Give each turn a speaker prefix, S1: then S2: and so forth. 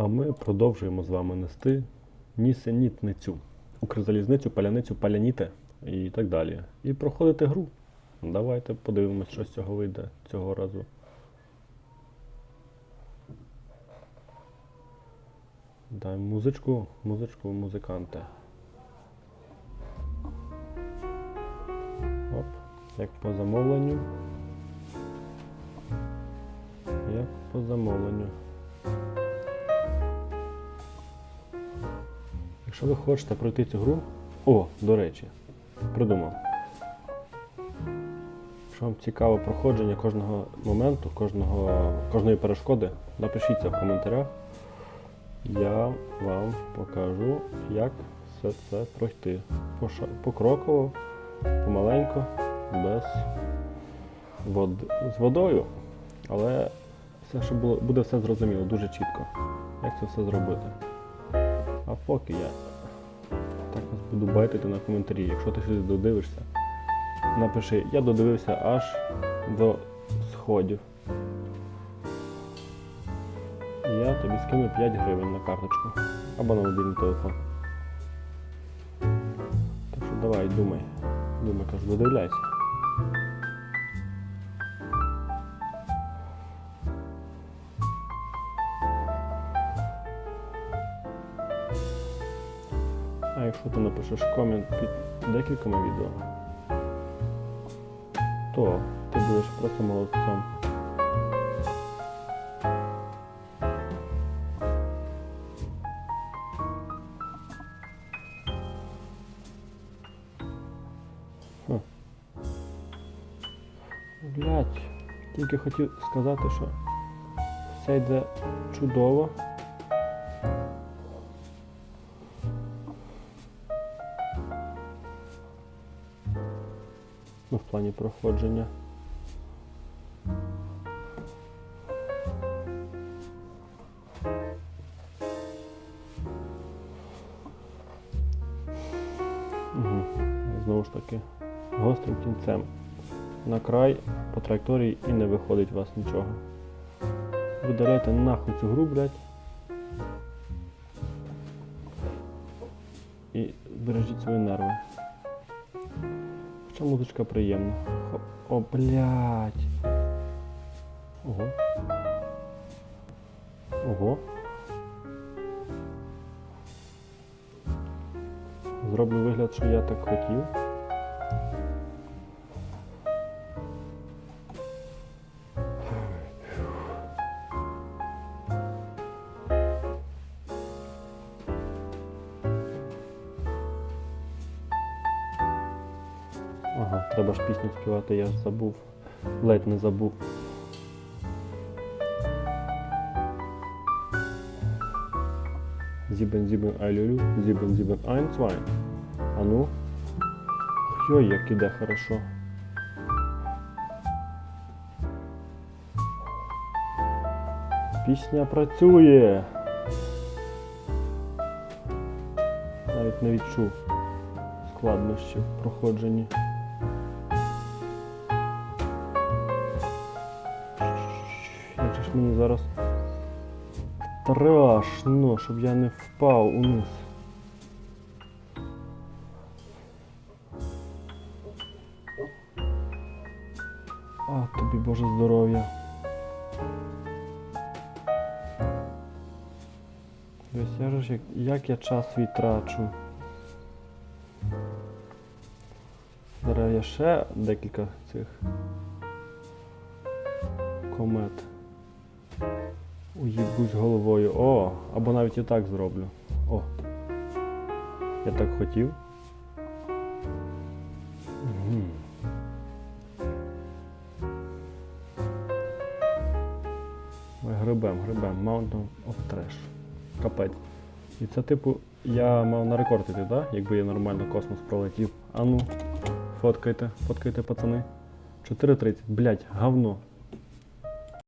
S1: А ми продовжуємо з вами нести нісенітницю, Укрзалізницю, паляницю, паляніте і так далі. І проходити гру. Давайте подивимось, що з цього вийде цього разу. Дай музичку, музичку, музиканте. Оп, як по замовленню. Як по замовленню. Якщо ви хочете пройти цю гру. О, до речі, придумав. Якщо вам цікаво проходження кожного моменту, кожного, кожної перешкоди, напишіть це в коментарях. Я вам покажу, як все це пройти. Покроково, помаленько, без вод... з водою. Але все, що було, буде все зрозуміло, дуже чітко, як це все зробити. А поки я так вас буду байтити на коментарі. Якщо ти щось додивишся, напиши, я додивився аж до сходів. Я тобі скину 5 гривень на карточку або на мобільний телефон. Так що давай, думай. Думай, кажу, додивляйся. А якщо ти напишеш комент під декількома відео, то ти будеш просто молодцем. Блять, тільки хотів сказати, що все йде чудово. Ну, в плані проходження. Угу. Знову ж таки, гострим кінцем. На край по траєкторії і не виходить у вас нічого. Видаляйте нахуй цю гру, блядь. І бережіть свої нерви. Хоча музичка приємна. О, блядь. Ого. Ого. Зроблю вигляд, що я так хотів. Ага, треба ж пісню співати, я ж забув. Ледь не забув. Зібен, зібен, айлюлю, зібен, зібен, айн, цвайн. А ну. Йой, як іде хорошо. Пісня працює. Навіть не відчув складнощі в проходженні. Мені зараз страшно, щоб я не впав униз. А, тобі Боже здоров'я. Ж як, як я час свій трачу. Зараз я ще декілька цих комет. Уїбусь головою. О, або навіть і так зроблю. О. Я так хотів. Мгм. Ой, Грибем, грибем. Mountain of Trash. Капець. І це типу я мав нарекордити, так? Якби я нормально космос пролетів. А ну, фоткайте, фоткайте, пацани. 4.30. Блять, говно.